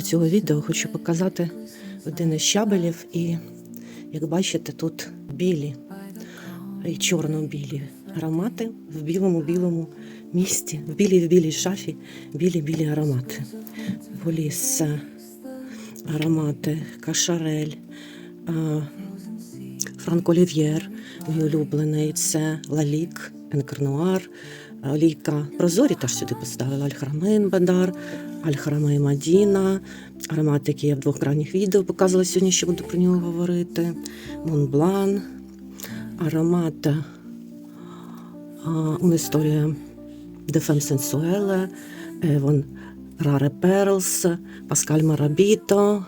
цього відео хочу показати один із щабелів. І як бачите, тут білі і чорно-білі аромати в білому-білому місті, в білій в білій шафі, білі-білі аромати. Воліс, аромати, кашарель, Франк Олів'єр, мій улюблений, це Лалік, Енкернуар, Олійка Прозорі теж сюди поставила. Альхрамейн Бадар, Альхрамей Мадіна, аромат, який я в двох крайніх відео показувала сьогодні, що буду про нього говорити. Монблан, аромат а, una історія de femme sensuelle, Евон Раре Перлс, Паскаль Марабіто,